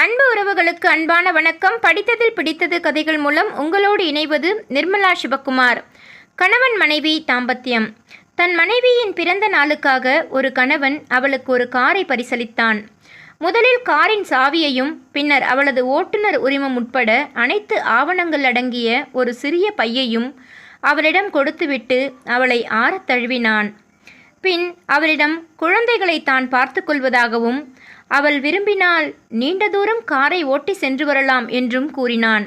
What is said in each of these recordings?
அன்பு உறவுகளுக்கு அன்பான வணக்கம். படித்ததில் பிடித்தது கதைகள் மூலம் உங்களோடு இணைவது நிர்மலா சிவகுமார். கணவன் மனைவி தாம்பத்தியம். தன் மனைவியின் பிறந்த நாளுக்காக ஒரு கணவன் அவளுக்கு ஒரு காரை பரிசளித்தான். முதலில் காரின் சாவியையும் பின்னர் அவளது ஓட்டுநர் உரிமம் உட்பட அனைத்து ஆவணங்கள் அடங்கிய ஒரு சிறிய பையையும் அவளிடம் கொடுத்துவிட்டு அவளை ஆறத் தழுவினான். பின் அவளிடம் குழந்தைகளை தான் பார்த்து கொள்வதாகவும் அவள் விரும்பினால் நீண்ட தூரம் காரை ஓட்டி சென்று வரலாம் என்றும் கூறினான்.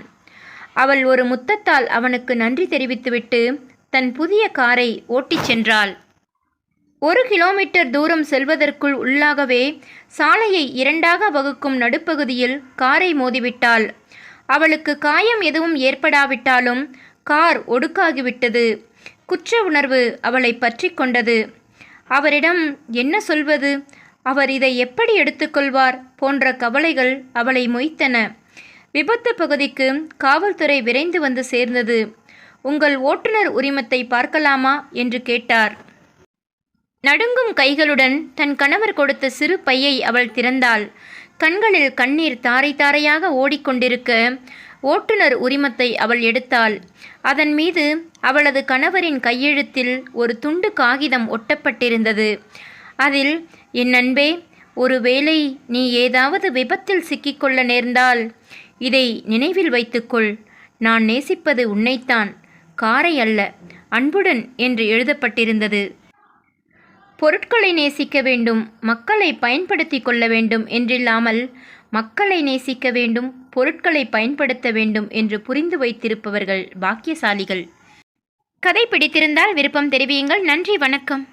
அவள் ஒரு முத்தத்தால் அவனுக்கு நன்றி தெரிவித்துவிட்டு தன் புதிய காரை ஓட்டிச் சென்றாள். ஒரு கிலோமீட்டர் தூரம் செல்வதற்குள் உள்ளாகவே சாலையை இரண்டாக வகுக்கும் நடுப்பகுதியில் காரை மோதிவிட்டாள். அவளுக்கு காயம் எதுவும் ஏற்படாவிட்டாலும் கார் ஒடுக்காகிவிட்டது. குற்ற உணர்வு அவளை பற்றி கொண்டது. அவரிடம் என்ன சொல்வது? அவர் இதை எப்படி எடுத்துக்கொள்வார் போன்ற கவலைகள் அவளை மொய்த்தன. விபத்து பகுதிக்கு காவல்துறை விரைந்து வந்து சேர்ந்தது. உங்கள் ஓட்டுநர் உரிமத்தை பார்க்கலாமா? என்று கேட்டார். நடுங்கும் கைகளுடன் தன் கணவர் கொடுத்த சிறு பையை அவள் திறந்தாள். கண்களில் கண்ணீர் தாரை தாரையாக ஓடிக்கொண்டிருக்க ஓட்டுநர் உரிமத்தை அவள் எடுத்தாள். அதன் மீது அவளது கணவரின் கையெழுத்தில் ஒரு துண்டு காகிதம் ஒட்டப்பட்டிருந்தது. அதில் என் அன்பே ஒருவேளை நீ ஏதாவது விபத்தில் சிக்கிக்கொள்ள நேர்ந்தால் இதை நினைவில் வைத்துக்கொள். நான் நேசிப்பது உன்னைத்தான். காரை அல்ல அன்புடன் என்று எழுதப்பட்டிருந்தது. பொருட்களை நேசிக்க வேண்டும் மக்களை பயன்படுத்தி கொள்ள வேண்டும் என்றில்லாமல் மக்களை நேசிக்க வேண்டும் பொருட்களை பயன்படுத்த வேண்டும் என்று புரிந்து வைத்திருப்பவர்கள் பாக்கியசாலிகள். கதை பிடித்திருந்தால் விருப்பம் தெரிவியுங்கள். நன்றி வணக்கம்.